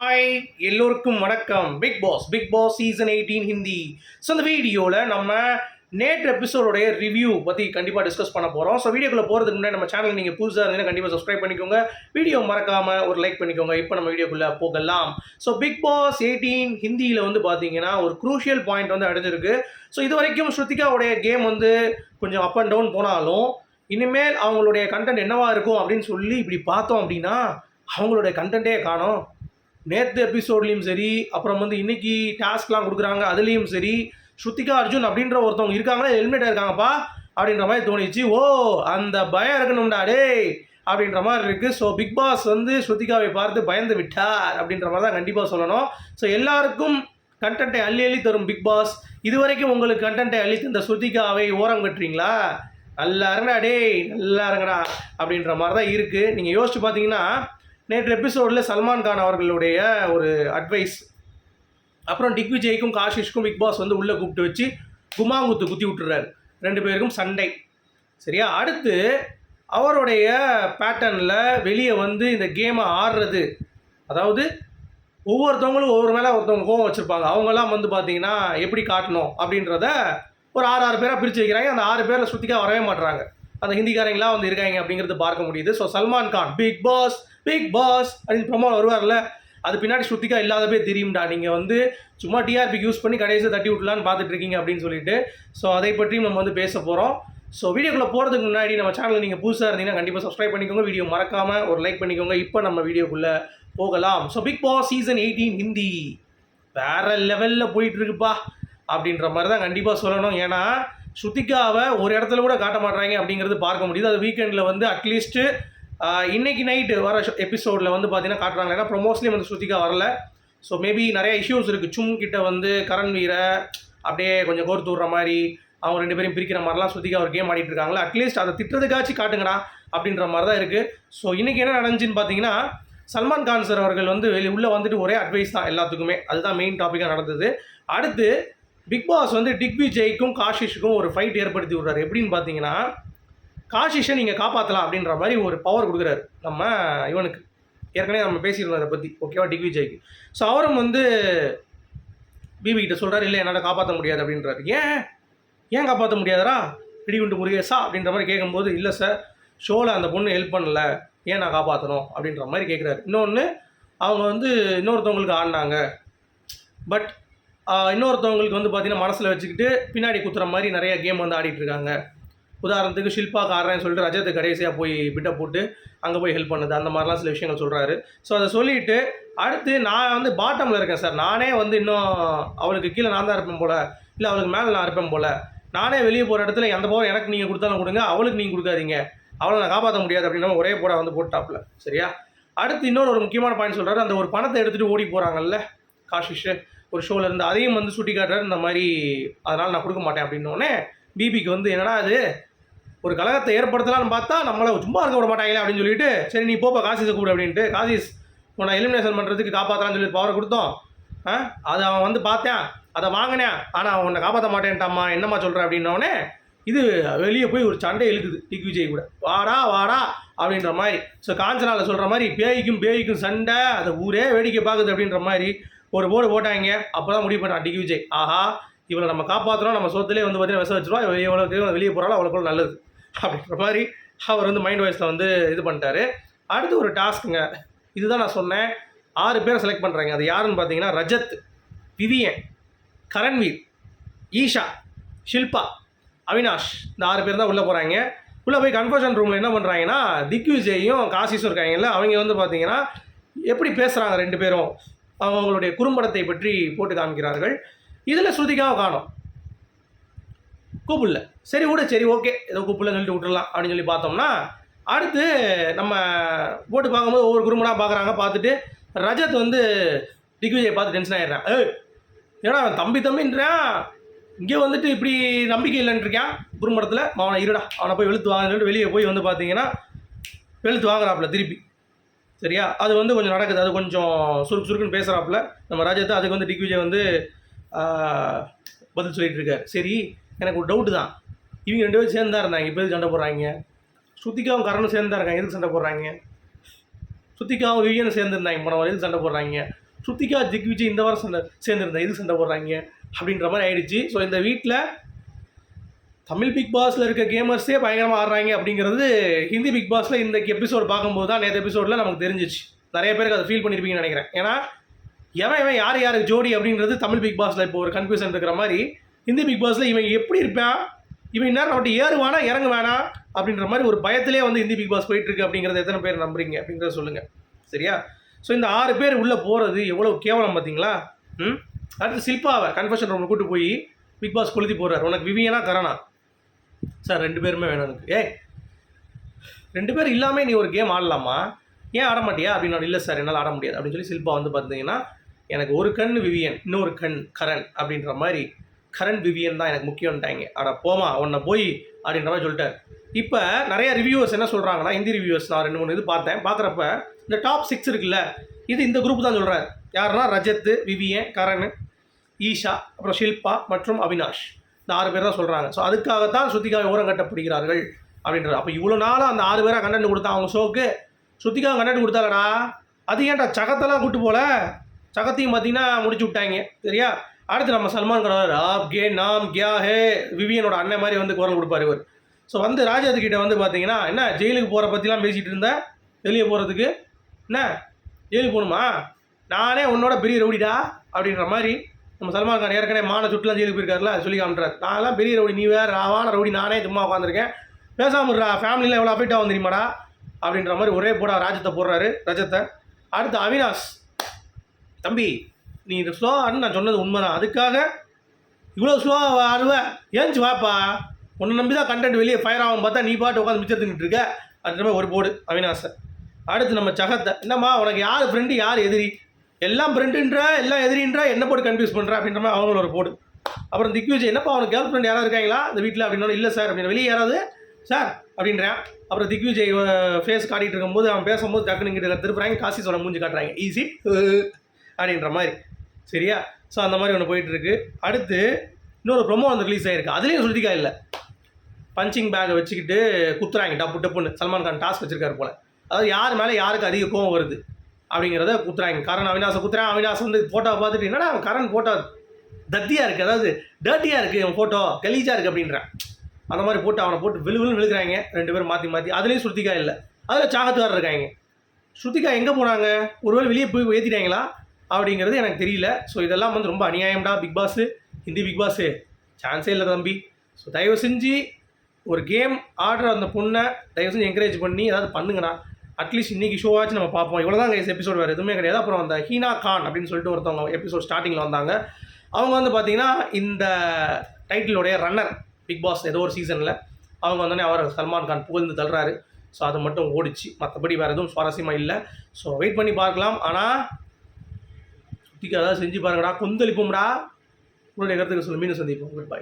Hi எல்லோருக்கும் வணக்கம். Bigg Boss Bigg Boss season eighteen Hindi so இந்த வீடியோவில் நம்ம நேற்று எபிசோடோடைய ரிவ்யூ பற்றி கண்டிப்பாக டிஸ்கஸ் பண்ண போகிறோம் ஸோ வீடியோக்குள்ளே போகிறதுக்கு முன்னாடி நம்ம சேனல் நீங்கள் புதுசாக இருந்தீங்கன்னா கண்டிப்பாக சப்ஸ்கிரைப் பண்ணிக்கோங்க. வீடியோ மறக்காமல் ஒரு லைக் பண்ணிக்கோங்க. இப்போ நம்ம வீடியோக்குள்ளே போகலாம். ஸோ பிக் பாஸ் எயிட்டீன் ஹிந்தியில் வந்து பார்த்தீங்கன்னா ஒரு குரூஷியல் பாயிண்ட் வந்து அடைஞ்சிருக்கு. ஸோ இது வரைக்கும் ஸ்ருத்திகாவுடைய கேம் வந்து கொஞ்சம் அப் அண்ட் டவுன் போனாலும் இனிமேல் அவங்களுடைய கண்டென்ட் என்னவாக இருக்கும் அப்படின்னு சொல்லி இப்படி பார்த்தோம் அப்படின்னா அவங்களுடைய கண்டென்ட்டே காணும். நேற்று எபிசோட்லேயும் சரி அப்புறம் வந்து இன்னைக்கு டாஸ்க்லாம் கொடுக்குறாங்க அதுலேயும் சரி ஸ்ருத்திகா அர்ஜுன் அப்படின்ற ஒருத்தவங்க இருக்காங்களா? ஹெல்மெட்டாக இருக்காங்கப்பா? அப்படின்ற மாதிரி தோணிச்சு ஓ அந்த பயம் இருக்கணும்டா டேய் அப்படின்ற மாதிரி இருக்குது ஸோ பிக் பாஸ் வந்து ஸ்ருதிகாவை பார்த்து பயந்து விட்டார் அப்படின்ற மாதிரி தான் கண்டிப்பாக சொல்லணும். ஸோ எல்லாருக்கும் கண்டென்ட்டை அள்ளி அள்ளி தரும் பிக் பாஸ் இதுவரைக்கும் உங்களுக்கு கண்டென்ட்டை அள்ளி தந்த ஸ்ருதிகாவை ஓரம் கட்டுறீங்களா? நல்லா இருங்கடா டேய் நல்லா இருங்கடா அப்படின்ற மாதிரி தான் இருக்குது நீங்கள் யோசிச்சு பார்த்தீங்கன்னா நேற்று எபிசோடில் சல்மான் கான் அவர்களுடைய ஒரு அட்வைஸ் அப்புறம் டிக்விஜய்க்கும் காஷிஷ்க்கும் பிக் பாஸ் வந்து உள்ளே கூப்பிட்டு வச்சு குமாங்குத்து குத்தி விட்டுறாரு. ரெண்டு பேருக்கும் சண்டை. சரியா? அடுத்து அவருடைய பேட்டர்னில் வெளியே வந்து இந்த கேமை ஆடுறது. அதாவது ஒவ்வொருத்தவங்களும் ஒவ்வொரு மேலே ஒருத்தவங்க கோவம் வச்சுருப்பாங்க. அவங்கெல்லாம் வந்து பார்த்தீங்கன்னா எப்படி காட்டணும் அப்படின்றத ஒரு ஆறு ஆறு பேராக பிரித்து வைக்கிறாங்க. அந்த ஆறு பேரில் சுற்றிக்கா வரவே மாட்டுறாங்க அந்த ஹிந்திக்காரங்களாம் வந்து இருக்காங்க அப்படிங்கிறது பார்க்க முடியுது. So Salman Khan Bigg Boss Bigg Boss அப்படின்னு ப்ரொமோ வருவார்ல அது பின்னாடி ஸ்ருத்திகா இல்லாதவே தெரியும்டா. நீங்கள் வந்து சும்மா டிஆர்பிக்கு யூஸ் பண்ணி கடைசியை தட்டி விட்லான்னு பார்த்துட்டு இருக்கீங்க அப்படின்னு சொல்லிட்டு. ஸோ அதை பற்றியும் நம்ம வந்து பேச போகிறோம் ஸோ வீடியோக்குள்ளே போகிறதுக்கு முன்னாடி நம்ம சேனல் நீங்கள் புதுசாக இருந்தீங்கன்னா கண்டிப்பாக சப்ஸ்கிரைப் பண்ணிக்கோங்க. வீடியோ மறக்காமல் ஒரு லைக் பண்ணிக்கோங்க. இப்போ நம்ம வீடியோக்குள்ளே போகலாம். So Bigg Boss season eighteen Hindi. வேற லெவலில் போயிட்டுருக்குப்பா. அப்படின்ற மாதிரி தான் கண்டிப்பாக சொல்லணும். ஏன்னா ஸ்ருத்திகாவை ஒரு இடத்துல கூட காட்ட மாட்றாங்க அப்படிங்கிறது பார்க்க முடியுது. அது வீக்கெண்டில் வந்து அட்லீஸ்ட்டு இன்னைக்கு நைட்டு வர எபிசோடில் வந்து பார்த்தீங்கன்னா காட்டுறாங்க. ஏன்னா ப்ரொமோஸ்லேயும் வந்து ஸ்ருதிகா வரல. ஸோ மேபி நிறைய இஷ்யூஸ் இருக்குது சும் கிட்ட வந்து கரண் வீரை அப்படியே கொஞ்சம் கோர்த்து விடுற மாதிரி அவங்க ரெண்டு பேரும் பிரிக்கிற மாதிரிலாம் ஸ்ருதிகா ஒரு கேம் ஆடிட்டு இருக்காங்களா? அட்லீஸ்ட் அதை திட்டுறதுக்காச்சும் காட்டுங்கடா அப்படின்ற மாதிரி தான் இருக்குது ஸோ இன்றைக்கி என்ன நடந்துச்சுன்னு பார்த்தீங்கன்னா சல்மான் கான் சார் அவர்கள் வந்து வெளி உள்ளே வந்துட்டு ஒரே அட்வைஸ் தான் எல்லாத்துக்குமே. அதுதான் மெயின் டாப்பிக்காக நடந்தது. அடுத்து பிக் பாஸ் வந்து டிக்விஜய்க்கும் காஷிஷுக்கும் ஒரு ஃபைட் ஏற்படுத்தி விடுறாரு. எப்படின்னு பார்த்தீங்கன்னா காஷிஷை நீங்கள் காப்பாற்றலாம் அப்படின்ற மாதிரி ஒரு பவர் கொடுக்குறாரு. நம்ம இவனுக்கு. ஏற்கனவே நம்ம பேசியிருந்தோம் அதை பற்றி ஓகேவா டிக்விஜய்க்கு ஸோ அவரும் வந்து பிபி கிட்ட சொல்கிறார் இல்லை என்னால் காப்பாற்ற முடியாது அப்படின்றாரு. ஏன்? ஏன் காப்பாற்ற முடியாதரா பிடிகுண்டு முருகேசா அப்படின்ற மாதிரி கேட்கும்போது இல்லை சார் ஷோவில் அந்த பொண்ணு ஹெல்ப் பண்ணல. ஏன் நான் காப்பாற்றணும் அப்படின்ற மாதிரி கேட்குறாரு இன்னொன்று அவங்க வந்து இன்னொருத்தவங்களுக்கு ஆடினாங்க. பட் இன்னொருத்தவங்களுக்கு வந்து பார்த்தீங்கன்னா மனசில் வச்சுக்கிட்டு பின்னாடி குத்துற மாதிரி நிறைய கேம் வந்து ஆடிட்டுருக்காங்க உதாரணத்துக்கு ஷில்பா காரன்னு சொல்லிட்டு ரஜத்து கடைசியாக போய் பிட்டை போட்டு அங்கே போய் ஹெல்ப் பண்ணுது. அந்த மாதிரிலாம் சில விஷயங்கள் சொல்கிறாரு ஸோ அதை சொல்லிட்டு அடுத்து நான் வந்து பாட்டமில் இருக்கேன் சார் நானே வந்து இன்னும் அவளுக்கு கீழே நான் தான் இருப்பேன் போல். இல்லை அவளுக்கு மேலே நான் இருப்பேன் போல். நானே வெளியே போகிற இடத்துல எந்த பவர் எனக்கு நீங்கள் கொடுத்தாலும் கொடுங்க அவளுக்கு நீங்கள் கொடுக்காதீங்க. அவளை நான் காப்பாற்ற முடியாது அப்படின்னா ஒரே போட வந்து போட்டாப்ல சரியா? அடுத்து இன்னொரு ஒரு முக்கியமான பாயிண்ட் சொல்கிறாரு அந்த ஒரு பணத்தை எடுத்துகிட்டு ஓடி போகிறாங்கல்ல காஷிஷ். ஒரு ஷோவில் இருந்து அதையும் வந்து சுட்டி காட்டுறாரு இந்த மாதிரி அதனால் நான் கொடுக்க மாட்டேன் அப்படின்னோடனே பிபிக்கு வந்து என்னடா அது ஒரு கழகத்தை ஏற்படுத்தலாம்னு பார்த்தா நம்மளை சும்மா இருக்க விட மாட்டாங்களே அப்படின்னு சொல்லிட்டு சரி நீ போப்பா காசிஸை கூப்பிடு அப்படின்ட்டு காசிஸ் உன்னை எலிமினேஷன் பண்ணுறதுக்கு காப்பாற்றலாம்னு சொல்லி பவர் கொடுத்தோம். ஆ? அதை அவன் வந்து பார்த்தேன். அதை வாங்கினேன். ஆனால் அவன் உன்னை காப்பாற்ற மாட்டேன்ட்டாம்மா என்னம்மா சொல்கிறேன் அப்படின்னோடனே இது வெளியே போய் ஒரு சண்டை இழுக்குது டிக் விஜய் கூட. வாடா வாடா அப்படின்ற மாதிரி. ஸோ காஞ்சனாவில் சொல்கிற மாதிரி பேய்க்கும் பேய்க்கும் சண்டை அதை ஊரே வேடிக்கை பார்க்குது அப்படின்ற மாதிரி ஒரு போர்டு போட்டாங்க. அப்போ தான் முடிவு பண்ணான் டிக் விஜய். ஆஹா இவளை நம்ம காப்பாற்றுறோம் நம்ம சொத்துலேயே வந்து பார்த்தீங்கன்னா விச வச்சிருவோம் இவ எவ்வளோக்கு வெளியே போகிறாலும் அவ்வளோக்கு நல்லது அப்படின்ற மாதிரி அவர் வந்து மைண்ட் வாய்ஸில் வந்து இது பண்ணிட்டாரு. அடுத்து ஒரு டாஸ்க்குங்க. இதுதான் நான் சொன்னேன். ஆறு பேரை செலக்ட் பண்ணுறாங்க அது யாருன்னு பார்த்தீங்கன்னா ரஜத் விவியன் கரண்வீர் ஈஷா ஷில்பா அவினாஷ். இந்த ஆறு பேர் தான் உள்ளே போகிறாங்க உள்ளே போய் கன்ஃபர்ஷன் ரூமில் என்ன பண்ணுறாங்கன்னா திக்விஜயும் காசிஸும் இருக்காங்கல்ல அவங்க வந்து பார்த்தீங்கன்னா எப்படி பேசுகிறாங்க ரெண்டு பேரும்? அவங்களுடைய குறும்படத்தை பற்றி போட்டு காமிக்கிறார்கள். இதில் ஸ்ருதிகாவை காணும். கூப்பிடல. சரி விட சரி ஓகே. ஏதோ கூப்பிடல சொல்லிட்டு விட்டுடலாம் அப்படின்னு சொல்லி பார்த்தோம்னா அடுத்து நம்ம போட்டு பார்க்கும்போது ஒவ்வொரு குருமனாக பார்க்குறாங்க பார்த்துட்டு ரஜத் வந்து திக்விஜயை பார்த்து டென்ஷன் ஆகிடுறான் ஏ ஏன்னா தம்பி தம்பின்றான்? இங்கே வந்துட்டு இப்படி நம்பிக்கை இல்லைன்னு இருக்கான் குறும்படத்தில் அவனை இருடா அவனை போய் வெளுத்து வாங்கிட்டு வெளியே போய் வந்து பார்த்தீங்கன்னா வெளுத்து வாங்குறாப்புல திருப்பி. சரியா? அது வந்து கொஞ்சம் நடக்குது அது கொஞ்சம் சுருக்கு சுருக்குன்னு பேசுகிறாப்புல நம்ம ராஜத்தை அதுக்கு வந்து டிக்விஜய் வந்து பதில் சொல்லிட்டு இருக்காரு சரி எனக்கு ஒரு டவுட்டு தான். இவங்க ரெண்டு பேரும் சேர்ந்தா இருந்தாங்க. இப்போ எதுக்கு சண்டை போடுறாங்க? ஸ்ருதிகாவும் கரணும் சேர்ந்தா இருக்காங்க. எதுக்கு சண்டை போடுறாங்க? ஸ்ருதிகாவும் விவியனும் சேர்ந்துருந்தாங்க. போன வாரம் எதுக்கு சண்டை போடுறாங்க? ஸ்ருத்திகா திக் விஜய் இந்த வாரம் சண்டை சேர்ந்துருந்தேன் எது சண்டை போடுறாங்க? அப்படின்ற மாதிரி ஆயிடுச்சு. ஸோ இந்த வீட்டில் தமிழ் பிக் பாஸில் இருக்க கேமர்ஸே பயங்கரமாக ஆடுறாங்க அப்படிங்கிறது ஹிந்தி பிக் பாஸில் இந்த எபிசோடு பார்க்கும்போது தான் நேற்று எபிசோடில் நமக்கு தெரிஞ்சிச்சு. நிறைய பேருக்கு அதை ஃபீல் பண்ணியிருப்பீங்கன்னு நினைக்கிறேன். ஏன்னா எவன் இவன் யார் யாருக்கு ஜோடி அப்படின்றது தமிழ் பிக் பாஸில் இப்போ ஒரு கன்ஃபியூஷன் இருக்கிற மாதிரி. ஹிந்தி பிக் பாஸில் இவன் எப்படி இருப்பான்? இவன் நேரம் அவன்கிட்ட ஏறுவானா இறங்க வேணாம் அப்படின்ற மாதிரி ஒரு பயத்திலே வந்து ஹிந்தி பிக் பாஸ் போயிட்டுருக்கு அப்படிங்கிறத எத்தனை பேர் நம்புறீங்க அப்படிங்கிறத சொல்லுங்கள் சரியா? ஸோ இந்த ஆறு பேர் உள்ளே போகிறது எவ்வளோ கேவலம் பார்த்தீங்களா ம்? அடுத்து சில்பாவை கன்ஃபர்ஷன் ரூமில் கூட்டு போய் பிக் பாஸ் கொளுத்தி போடுறாரு. உனக்கு விவியனா கரணா சார் ரெண்டு பேருமே வேணும் எனக்கு. ஏய் ரெண்டு பேர் இல்லாமல் நீ ஒரு கேம் ஆடலாமா? ஏன் ஆட மாட்டியா? அப்படின்னு இல்லை சார் என்னால் ஆட முடியாது. அப்படின்னு சொல்லி சில்பா வந்து பார்த்தீங்கன்னா எனக்கு ஒரு கண் விவியன் இன்னொரு கண் கரண் அப்படின்ற மாதிரி கரண் விவியன் தான் எனக்கு முக்கியம்ட்டாங்க. அட போமா உன்னை போய் அப்படின்ற மாதிரி சொல்லிட்டார். இப்போ நிறைய ரிவ்யூவர்ஸ் என்ன சொல்கிறாங்கன்னா ஹிந்தி ரிவ்யூவர்ஸ் நான் ரெண்டு மூணு இது பார்த்தேன். பார்க்குறப்ப இந்த டாப் சிக்ஸ் இருக்குல்ல இது இந்த குரூப் தான் சொல்கிறார் யாருன்னா ரஜத் விவியன் கரண் ஈஷா அப்புறம் ஷில்பா மற்றும் அவினாஷ். இந்த ஆறு பேர் தான் சொல்கிறாங்க ஸோ அதுக்காகத்தான் ஸ்ருதிகாவை ஓரம் கட்டப்படுகிறார்கள் அப்படின்றது. அப்போ இவ்வளோ நாளாக அந்த ஆறு பேராக கண்டென்ட் கொடுத்தா அவங்க ஷோக்கு ஸ்ருதிகாவை கண்டென்ட் கொடுத்தாலடா அது ஏன்டா சகத்தெல்லாம் கூட்டு போல? சகத்தையும் பார்த்தீங்கன்னா முடிச்சு விட்டாங்க. சரியா? அடுத்து நம்ம சல்மான் கான் ஆப் கே நாம் கியா ஹே விவியனோட அண்ணன் மாதிரி வந்து குரல் கொடுப்பார் இவர். ஸோ வந்து ராஜாது கிட்ட வந்து பார்த்தீங்கன்னா என்ன ஜெயிலுக்கு போகிற பற்றிலாம் பேசிகிட்டு இருந்தா? வெளியே போகிறதுக்கு என்ன ஜெயிலுக்கு போகணுமா? நானே உன்னோட பெரிய ரவுடிடா? அப்படின்ற மாதிரி நம்ம சல்மான் கான் ஏற்கனவே மான சுட்டுலாம் ஜெயிலுக்கு போயிருக்காருல சொல்லி காமிட்றாரு நான்லாம் பெரிய ரவுடி நீ வேறு ராவான ரவுடி நானே சும்மா உட்காந்துருக்கேன் பேசாமல் இருடா ஃபேமிலியில் எவ்வளோ அஃபெக்ட் ஆகும் தெரியுமாடா? அப்படின்ற மாதிரி ஒரே போட ராஜத்தை போடுறாரு ரஜத்தை. அடுத்து அவினாஷ். தம்பி நீ ஸ்லோ ஸ்லோவான்னு நான் சொன்னது உண்மைதான். அதுக்காக இவ்வளோ ஸ்லோவாக ஆடுவ? ஏஞ்சி வாப்பா. உன்னை நம்பி தான் கண்டென்ட் வெளியே ஃபயர் ஆகும் பார்த்தா நீ பாட்டு உட்காந்து மிச்சத்துக்கிட்டு இருக்க. அப்படின்ற மாதிரி ஒரு போடு அவினாஷை அடுத்து நம்ம சகத்தை. என்னம்மா உனக்கு யார் ஃப்ரெண்டு யார் எதிரி? எல்லாம் ஃப்ரெண்டுன்றா எல்லாம் எதிரின்றா என்ன போட்டு கன்ஃபியூஸ் பண்ணுறா அப்படின்ற மாதிரி அவங்கள ஒரு போடு. அப்புறம் திக்விஜய் என்னப்பா அவனுக்கு கேர்ள் ஃப்ரெண்ட் யாராவது இருக்காங்களா? இந்த வீட்டில் அப்படின்னா இல்லை சார் அப்படின்னு வெளியே யாராவது? சார் அப்படின்றேன். அப்புறம் திக்விஜய் ஃபேஸ் காட்டிகிட்டு இருக்கும்போது அவன் பேசும்போது டக்குனு இங்கிட்ட திருப்புறாங்க காசி சொல்ல மூஞ்சி காட்டுறாங்க. ஈஸி அப்படின்ற மாதிரி. சரியா? ஸோ அந்த மாதிரி ஒன்று போயிட்டுருக்கு. அடுத்து இன்னொரு ப்ரொமோ வந்து ரிலீஸ் ஆகிருக்கு அதுலேயும் ஸ்ருதிகா இல்லை. பஞ்சிங் பேக்கை வச்சுக்கிட்டு குத்துறாங்க டப்பு டப்புன்னு. சல்மான் கான் டாஸ்க் வச்சுருக்காரு போல். அதாவது யார் மேலே யாருக்கு அதிக கோவம் வருது அப்படிங்கிறத குத்துறாங்க. கரண் அவினாசை குத்துறான். அவினாஸ் வந்து ஃபோட்டோவை பார்த்துட்டு என்னடா அவன் கரண் ஃபோட்டோ தத்தியாக இருக்குது அதாவது டர்ட்டியாக இருக்குது அவன் ஃபோட்டோ கலீஜாக இருக்குது அப்படின்றான் அந்த மாதிரி போட்டு அவனை போட்டு விழுவிலும் விழு விழுக்கிறாங்க ரெண்டு பேரும் மாற்றி மாற்றி அதுலேயும் ஸ்ருதிகா இல்லை. அதில் சாகத்துக்காரர் இருக்காங்க. ஸ்ருதிகா எங்கே போனாங்க? ஒருவேளை வெளியே போய் ஏற்றிட்டாங்களா அப்படிங்கிறது எனக்கு தெரியல. ஸோ இதெல்லாம் வந்து ரொம்ப அநியாயம்டா. Bigg Boss Hindi Bigg Boss சான்ஸே இல்லை தம்பி. ஸோ தயவு செஞ்சு ஒரு கேம் ஆடுற அந்த பொண்ணை தயவு செஞ்சு என்கரேஜ் பண்ணி ஏதாவது பண்ணுங்கண்ணா. அட்லீஸ்ட் இன்றைக்கி ஷோவாச்சும் நம்ம பார்ப்போம். இவ்வளோ தான் எபிசோட் வேறு எதுவுமே கிடையாது. அப்புறம் அந்த ஹீனா கான் அப்படின்னு சொல்லிட்டு ஒருத்தவங்க எபிசோட் ஸ்டார்டிங்கில் வந்தாங்க. அவங்க வந்து பார்த்தீங்கன்னா இந்த டைட்டிலுடைய ரன்னர் பிக் பாஸ் ஏதோ ஒரு சீசனில் அவங்க வந்தோடனே அவர் சல்மான் கான் புகழ்ந்து தள்ளுறாரு. ஸோ அது மட்டும் ஓடிச்சு. மற்றபடி வேறு எதுவும் சுவாரஸ்யமாக இல்லை. ஸோ வெயிட் பண்ணி பார்க்கலாம். ஆனால் சுத்திக்கு அதாவது செஞ்சு பாருங்கடா. கொந்தளிப்போம்டா. உங்களுடைய கருத்துக்கு சொல்லி மீண்டும் சந்திப்போம். Good bye